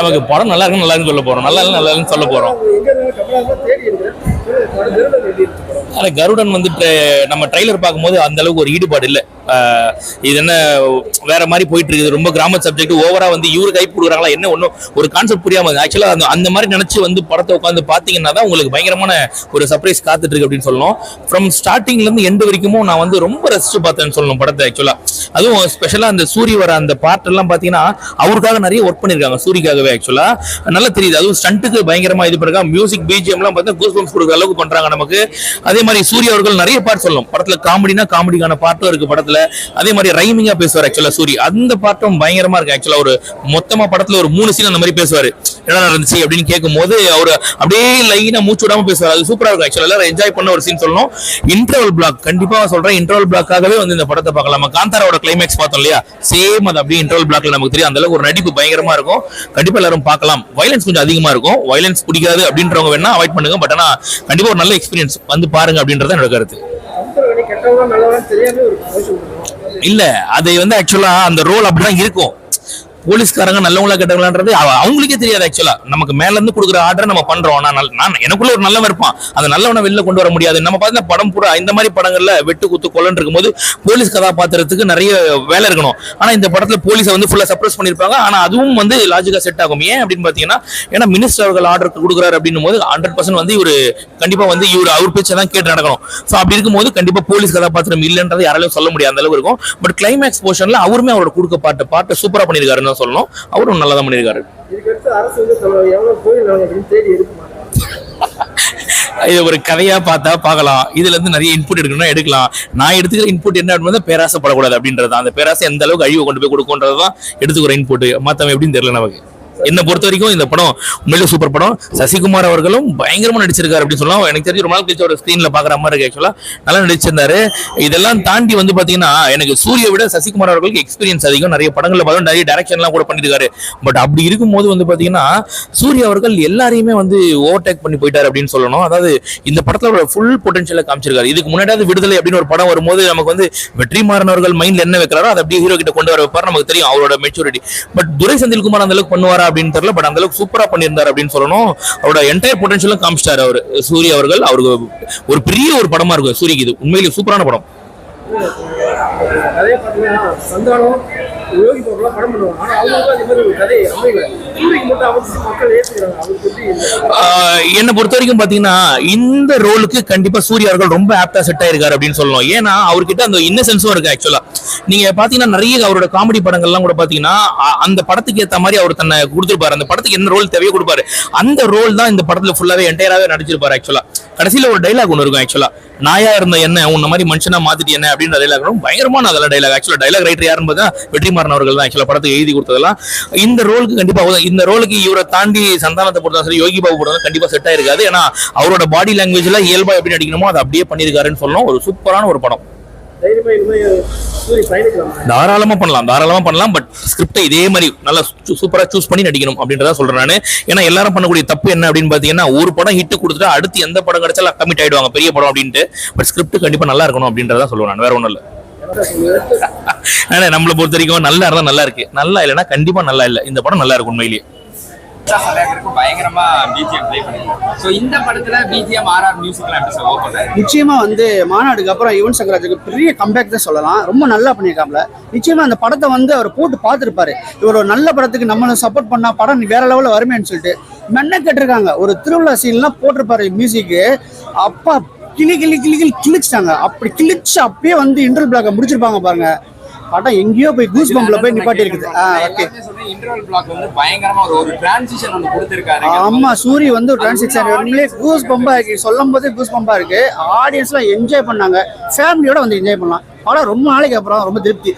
நமக்கு படம் நல்லா இருக்கு நல்லா இருக்குன்னு சொல்ல போறோம். நல்லா இல்லை நல்லா இருக்குன்னு சொல்ல போறோம். ஆனால் கருடன் வந்துட்டு நம்ம ட்ரெய்லர் பார்க்கும்போது அந்த அளவுக்கு ஒரு ஈடுபாடு இல்லை. இது என்ன வேற மாதிரி போயிட்டு இருக்குது ரொம்ப கிராம சப்ஜெக்ட் ஓவரா வந்து இவரு கை கொடுக்குறாங்களா என்ன ஒன்றும் ஒரு கான்செப்ட் புரியாம ஆக்சுவலாக அந்த அந்த மாதிரி நினைச்சு வந்து படத்தை உட்காந்து பார்த்தீங்கன்னா தான் உங்களுக்கு பயங்கரமான ஒரு சர்ப்ரைஸ் காத்துட்டு இருக்கு அப்படின்னு சொல்லணும். ஃப்ரம் ஸ்டார்டிங்ல இருந்து எண்டு வரைக்கும் நான் வந்து ரொம்ப ரசிச்சு பார்த்தேன்னு சொல்லணும் படத்தை ஆக்சுவலா அதுவும் ஸ்பெஷலா அந்த சூரி வர அந்த பார்ட் எல்லாம் பாத்தீங்கன்னா அவருக்காக நிறைய ஒர்க் பண்ணிருக்காங்க சூரிக்காகவே ஆக்சுவலா நல்லா தெரியுது. அதுவும் ஸ்டண்ட்டுக்கு பயங்கரமா இது பண்ணிருக்காங்க மியூசிக் பிஜிஎம் எல்லாம் பார்த்தா கூஸ் பம்ஸ் கொடுக்குற அளவுக்கு பண்றாங்க நமக்கு. அதே மாதிரி சூரிய அவர்கள் நிறைய பார்ட் சொல்லணும். படத்துல காமெடினா காமெடிக்கான பார்ட்டும் இருக்கு படத்துல. அதே மாதிரி ரைமிங்கா பேசுவார் ஆக்சுவலா சூரி. அந்த பாட்டும் பயங்கரமா இருக்கு. ஆக்சுவலா ஒரு மொத்தமா படத்துல ஒரு மூணு சீன் அந்த மாதிரி பேசுவாரு. என்ன நடந்துச்சு அப்படின்னு கேட்கும் போது அவர் அப்படியே லைனா மூச்சு விடாம பேசுவார். அது சூப்பரா இருக்கும். ஆக்சுவலா எல்லாரும் என்ஜாய் பண்ண ஒரு சீன் சொல்லணும். இன்டர்வல் பிளாக் கண்டிப்பா சொல்றேன் இன்டர்வல் பிளாக்காகவே வந்து இந்த படத்தை பார்க்கலாம். நம்ம காந்தாராவோட கிளைமேக்ஸ் பார்த்தோம் இல்லையா? சேம் அது அப்படியே இன்டர்வல் பிளாக்ல நமக்கு தெரியும். அந்த அளவுக்கு ஒரு நடிப்பு பயங்கரமா இருக்கும். கண்டிப்பா எல்லாரும் பார்க்கலாம். வயலன்ஸ் கொஞ்சம் அதிகமா இருக்கும். வயலன்ஸ் பிடிக்காது அப்படின்றவங்க வேணா அவாய்ட் பண்ணுங்க. பட் ஆனா கண்டிப்பா ஒரு நல்ல எக்ஸ்பீரியன்ஸ் வந்து பாருங்க அப்படின்றத என்னோட கருத்து. இல்ல அதை வந்து ஆக்சுவலா அந்த ரோல் அப்படிதான் இருக்கும். போலீஸ்காரங்க நல்லவங்களா கெட்டவங்களான்றது அவங்களுக்கே தெரியாது ஆக்சுவலா நமக்கு மேல இருந்து கொடுக்குற ஆர்டர் நம்ம பண்றோம். நான் நான் எனக்குள்ள ஒரு நல்லவன் இருப்பான். அந்த நல்லவனை வெளில கொண்டு வர முடியாது. நம்ம பார்த்தா படம் பூரா இந்த மாதிரி படங்கள்ல வெட்டு குத்து கொல்லன்னு இருக்கும்போது போலீஸ் கதாபாத்திரத்துக்கு நிறைய வேலை இருக்கணும். ஆனா இந்த படத்துல போலீஸை வந்து ஃபுல்லா சப்ரஸ் பண்ணிருப்பாங்க ஆனா அதுவும் வந்து லாஜிக்கா செட் ஆகும். ஏன் அப்படின்னு பாத்தீங்கன்னா ஏன்னா மினிஸ்டர் அவர்கள் ஆர்டர் கொடுக்குறாரு அப்படின்னும் போது ஹண்ட்ரட் பர்சன்ட் வந்து இவர் கண்டிப்பா வந்து இவர் அவர் பேச்சை தான் கேட்டு நடக்கணும். ஸோ அப்படி இருக்கும்போது கண்டிப்பா போலீஸ் கதாபாத்திரம் இல்லைன்றது யாராலையும் சொல்ல முடியாது அந்த அளவுக்கு இருக்கும் பட் கிளைமேக்ஸ் போர்ஷன்ல அவருமே அவரோட கொடுக்க பாட்டு பாட்டை சூப்பரா தான் சொல்லணும். அவரும் நல்லா தான் பண்ணியிருக்காரு. இது ஒரு கதையா பார்த்தா பார்க்கலாம். இதுல இருந்து நிறைய இன்புட் எடுக்கணும்னா எடுக்கலாம். நான் எடுத்துக்கிற இன்புட் என்ன அப்படின்னு பேராசைப்படக்கூடாது அப்படின்றது. அந்த பேராசை எந்த அளவுக்கு அழிவு கொண்டு போய் கொடுக்கும்ன்றது தான் எடுத்துக்கிற இன்புட் மத்தவன் எப்படின்னு தெரியல நமக்கு. என்னை பொறுத்த வரைக்கும் இந்த படம் உண்மையிலே சூப்பர் படம். சசிகுமார் அவர்களும் பயங்கரமாக நடிச்சிருக்காரு அப்படின்னு சொல்லலாம். எனக்கு தெரிஞ்சு ரொம்ப நாள் கழிச்சு ஒரு ஸ்க்ரீனில் பார்க்குற மாதிரி இருக்கு ஆக்சுவலாக நல்லா நடிச்சிருந்தாரு. இதெல்லாம் தாண்டி வந்து பார்த்தீங்கன்னா எனக்கு சூரிய விட சசிகுமார் அவர்களுக்கு எக்ஸ்பீரியன்ஸ் அதிகம். நிறைய படங்களில் பார்த்தோம் நிறைய டேரக்ஷன்லாம் கூட பண்ணியிருக்காரு பட் அப்படி இருக்கும்போது வந்து பார்த்தீங்கன்னா சூரிய அவர்கள் எல்லாரையுமே வந்து ஓவர்டேக் பண்ணி போயிட்டாரு அப்படின்னு சொல்லணும். அதாவது இந்த படத்துல ஃபுல் பொட்டன்ஷியலை காமிச்சிருக்காரு. இதுக்கு முன்னாடி விடுதலை அப்படின்னு ஒரு படம் வரும்போது நமக்கு வந்து வெற்றிமாறன் அவர்கள் மைண்ட்ல என்ன வைக்கிறாரோ அதை அப்படியே ஹீரோ கிட்ட கொண்டு வர வைப்பார். நமக்கு தெரியும் அவரோட மெச்சூரிட்டி பட் துரை செந்தில்குமார் அந்த அளவுக்கு பண்ணுவாரா அப்படின்னு தெரியல பட் அந்த அளவுக்கு சூப்பரா பண்ணியிருந்தார் அப்படின்னு சொல்லணும். அவரோட என்டையர் பொட்டன்ஷியலும் காமிச்சிட்டார் அவர் சூரிய அவர்கள். அவருக்கு ஒரு பெரிய ஒரு படமா இருக்கும் சூரியக்கு இது. உண்மையிலேயே சூப்பரான படம். யோகி பாபுலாம் படம் பண்ணுவாங்க. ஆனால் அவங்களுக்கு அந்த மாதிரி ஒரு கதை அமையல. மட்டும் அவருக்கு மக்கள் ஏற்றுக்கிறாங்க அவருக்கு என்னை பொறுத்த வரைக்கும் பாத்தீங்கன்னா இந்த ரோலுக்கு கண்டிப்பா சூர்யா அவர்கள் ரொம்ப ஆப்டா செட் ஆயிருக்காரு அப்படின்னு சொல்லணும். ஏன்னா அவர்கிட்ட அந்த இன்னசென்ஸும் இருக்கு ஆக்சுவலா நீங்க பாத்தீங்கன்னா நிறைய அவரோட காமெடி படங்கள்லாம் கூட பாத்தீங்கன்னா அந்த படத்துக்கு ஏத்த மாதிரி அவர் தன்னை கொடுத்துருப்பாரு. அந்த படத்துக்கு என்ன ரோல் தேவையோ கொடுப்பாரு. அந்த ரோல் தான் இந்த படத்துல ஃபுல்லாவே என்டையராகவே நடிச்சிருப்பாரு ஆக்சுவலா கடைசியில் ஒரு டைலாக் ஒன்று இருக்கும் ஆக்சுவலாக நாயா இருந்த என்ன உன்ன மாதிரி மனுஷனா மாத்திட்டு என்ன அப்படின்ற டைலாக் ரொம்ப பயங்கரமான அதெல்லாம் டைலாக் ஆக்சுவலாக டைலாக் ரைட்டர் யாருன்னு பார்த்தா வெற்றிமாறன் அவர்கள் தான் ஆக்சுவலாக படத்துக்கு எழுதி கொடுத்ததெல்லாம். இந்த ரோலுக்கு கண்டிப்பாக இந்த ரோலுக்கு இவரை தாண்டி சந்தானத்தை பொறுத்தா சரி யோகி பாபு பொறுத்தா கண்டிப்பாக செட் ஆயிருக்காது. ஏன்னா அவரோட பாடி லாங்குவேஜ்ல இயல்பா எப்படி நடிக்கணுமோ அதை அப்படியே பண்ணியிருக்காருன்னு சொல்லணும். ஒரு சூப்பரான ஒரு படம். தாராளமா பண்ணலாம் தாராளமா பண்ணலாம் பட் ஸ்கிரிப்டை இதே மாதிரி நல்லா சூப்பரா சூஸ் பண்ணி நடிக்கணும் அப்படின்றத சொல்றேன் நானு. ஏன்னா எல்லாரும் பண்ணக்கூடிய தப்பு என்ன அப்படின்னு பாத்தீங்கன்னா ஒரு படம் ஹிட் கொடுத்துட்டு அடுத்து எந்த படம் கிடைச்சாலும் கமிட் ஆயிடுவாங்க பெரிய படம் அப்படின்ட்டு. பட் ஸ்கிரிப்ட் கண்டிப்பா நல்லா இருக்கணும் அப்படின்றத சொல்லுவேன் நான் வேற ஒண்ணும் இல்ல. ஆனா நம்மளை பொறுத்த வரைக்கும் நல்லா இருந்தா நல்லா இருக்கு. நல்லா இல்லைன்னா கண்டிப்பா நல்லா இல்ல. இந்த படம் நல்லா இருக்கும் உண்மையிலேயே. சலாகருக்கு பயங்கரமா பிஜிஎம் ப்ளே பண்ணிருக்காங்க ஸோ இந்த படத்துல பிஜிஎம் ஆர்ஆர் மியூசிக்லாம் எப்படி சார் ஓப்பன் நிச்சயமா வந்து மாநாடுக்கு அப்புறம் யுவன் சங்கராஜுக்கு பெரிய கம்பேக் தான் சொல்லலாம். ரொம்ப நல்லா பண்ணியிருக்காப்ல நிச்சயமா அந்த படத்தை வந்து அவர் போட்டு பார்த்துருப்பாரு. இவர் ஒரு நல்ல படத்துக்கு நம்மளும் சப்போர்ட் பண்ணா படம் வேற லெவலில் வருமேன்னு சொல்லிட்டு மென்ன கேட்டிருக்காங்க. ஒரு திருவிழா சீன்லாம் போட்டிருப்பாரு மியூசிக்கு அப்பா கிளி கிளி கிளி கிளி கிழிச்சிட்டாங்க. அப்படி கிழிச்சு அப்பயே வந்து இன்டர்வல் பிளாக்கை முடிச்சிருப்பாங்க பாருங்க. படம் எங்கேயோ போய் கூஸ் பம்ப்ல போய் நிப்பாட்டி இருக்குது. ஓகே சொல்றேன் இன்டர்வல் பிளாக் வந்து பயங்கரமா ஒரு ஒரு டிரான்சிஷன் ஒன்று கொடுத்துருக்காரு. ஆமா சூரி வந்து ஒரு டிரான்சாக்ஷன் உண்மையிலே கூஸ் பம்பா இருக்கு. சொல்லும் போதே கூஸ் பம்பா இருக்கு ஆடியன்ஸ்லாம் என்ஜாய் பண்ணாங்க. ஃபேமிலியோட வந்து என்ஜாய் பண்ணலாம். படம் ரொம்ப நாளைக்கு அப்புறம் ரொம்ப திருப்தி.